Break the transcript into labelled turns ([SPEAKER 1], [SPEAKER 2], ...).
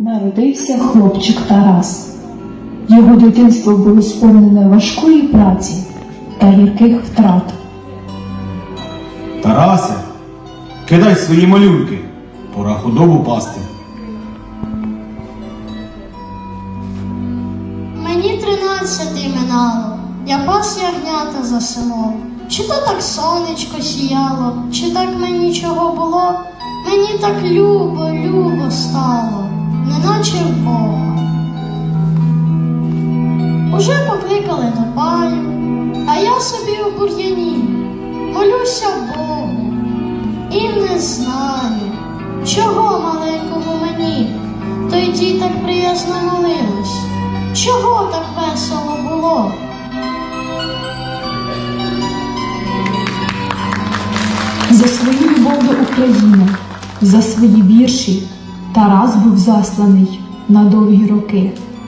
[SPEAKER 1] Народився хлопчик Тарас. Його дитинство було сповнене важкої праці та гірких втрат.
[SPEAKER 2] Тарасе, кидай свої малюнки, пора худобу пасти.
[SPEAKER 3] Мені тринадцяти минало, я пас ягнята за селом. Чи то так сонечко сіяло, чи так мені чого було, мені так любо, любо Бога. Уже покликали до паю, а я собі у бур'яні, молюся Богу і не знаю, чого маленькому мені, той дій приязно молилось. Чого так весело було?
[SPEAKER 1] За свою любов до України, за свої вірші Тарас був засланий на довгі роки.